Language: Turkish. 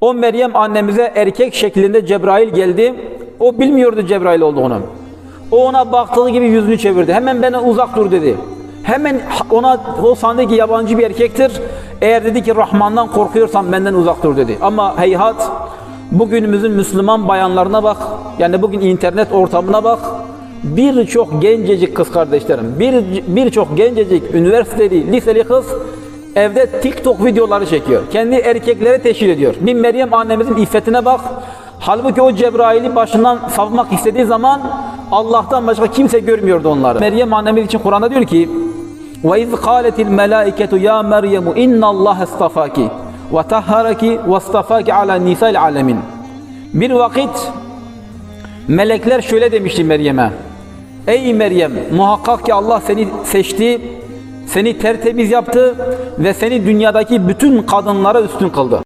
O Meryem annemize erkek şeklinde Cebrail geldi. O bilmiyordu Cebrail olduğunu. O ona baktığı gibi yüzünü çevirdi. Hemen bana uzak dur dedi. Hemen ona o sandı ki yabancı bir erkektir. Eğer dedi ki Rahman'dan korkuyorsan benden uzak dur dedi. Ama heyhat bugünümüzün Müslüman bayanlarına bak. Yani bugün internet ortamına bak. Birçok gencecik kız kardeşlerim, bir birçok gencecik üniversiteli, liseli kız evde TikTok videoları çekiyor. Kendi erkeklere teşhir ediyor. Bir Meryem annemizin iffetine bak. Halbuki o Cebrail'i başından savmak istediği zaman Allah'tan başka kimse görmüyordu onları. Meryem annemiz için Kur'an'da diyor ki وَاِذْ قَالَتِ الْمَلَائِكَةُ يَا مَرْيَمُ اِنَّ اللّٰهَ اسْتَفَاكِ وَتَهَّرَكِ وَاسْتَفَاكِ عَلَى نِسَى الْعَالَمِينَ Bir vakit melekler şöyle demişti Meryem'e. Ey Meryem muhakkak ki Allah seni seçti, seni tertemiz yaptı ve seni dünyadaki bütün kadınlara üstün kıldı.